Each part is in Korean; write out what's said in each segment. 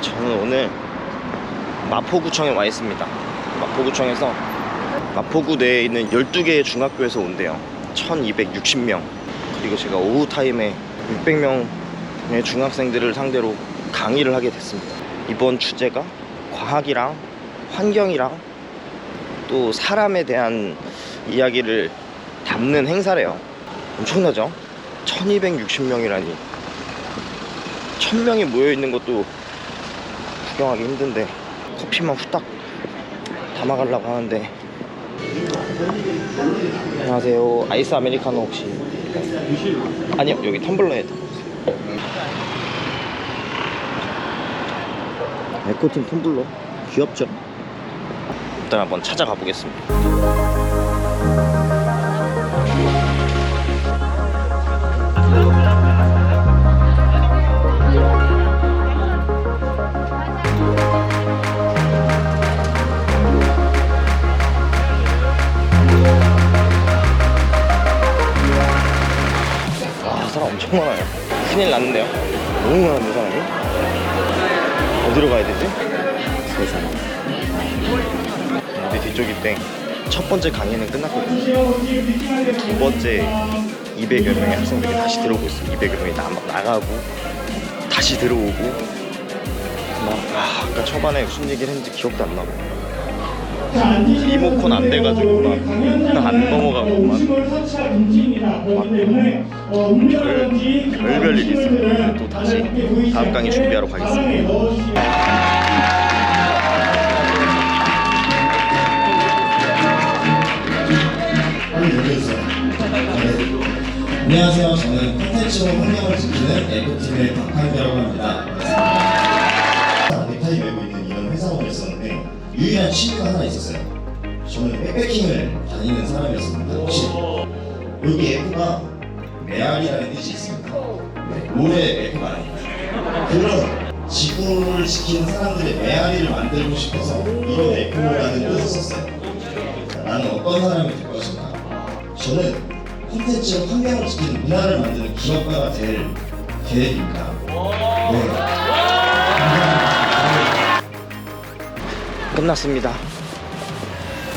저는 오늘 마포구청에 와 있습니다. 마포구청에서 마포구 내에 있는 12개의 중학교에서 온대요. 1260명. 그리고 제가 오후 타임에 600명의 중학생들을 상대로 강의를 하게 됐습니다. 이번 주제가 과학이랑 환경이랑 또 사람에 대한 이야기를 담는 행사래요. 엄청나죠? 1260명이라니. 1000명이 모여있는 것도 구경하기 힘든데 커피만 후딱 담아가려고 하는데. 안녕하세요. 아이스 아메리카노 혹시? 아니요 여기 텀블러에 에코틴 텀블러? 귀엽죠? 일단 한번 찾아가 보겠습니다 엄청 많아요 큰일 났는데요? 너무 많은데 사람이? 어디로 가야 되지? 세상 우리 뒤쪽인데 첫 번째 강의는 끝났거든요. 두 번째 200여 명의 학생들이 다시 들어오고 있어요. 200여 명이 나, 나가고 다시 들어오고. 막 아, 아까 초반에 무슨 얘기를 했는지 기억도 안 나고 리모컨 안 돼가지고 막안 넘어가고 막 별, 별별 일이 있습니다. 또 다시 다음 강의 준비하러 가겠습니다. 안녕하세요. 저는 콘텐츠로 환경을 지키는 에코팀의 박한배라고 합니다. 유일한 취미가 하나 있었어요. 저는 백패킹을 다니는 사람이었습니다. 혹시 여기 F가 메아리라는 뜻이 있습니다. 네, 롤의 F가 아닙니다. 그런 지구를 지키는 사람들의 메아리를 만들고 싶어서 이런 F라는 뜻을 썼어요. 나는 어떤 사람이 될 것인가? 저는 콘텐츠로 환경을 지키는 문화를 만드는 기업가가 될 계획입니다. 네. 끝났습니다.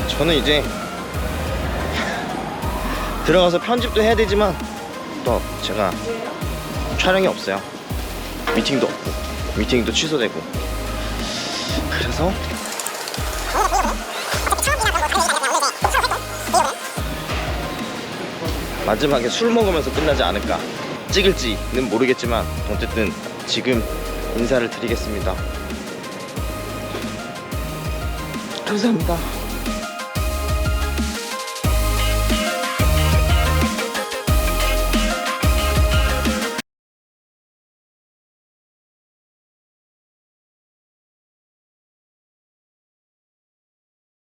저는 이제 들어가서 편집도 해야 되지만 또 제가 촬영이 없어요. 미팅도 없고 미팅도 취소되고 그래서 마지막에 술 먹으면서 끝나지 않을까 찍을지는 모르겠지만 어쨌든 지금 인사를 드리겠습니다. 감사합니다.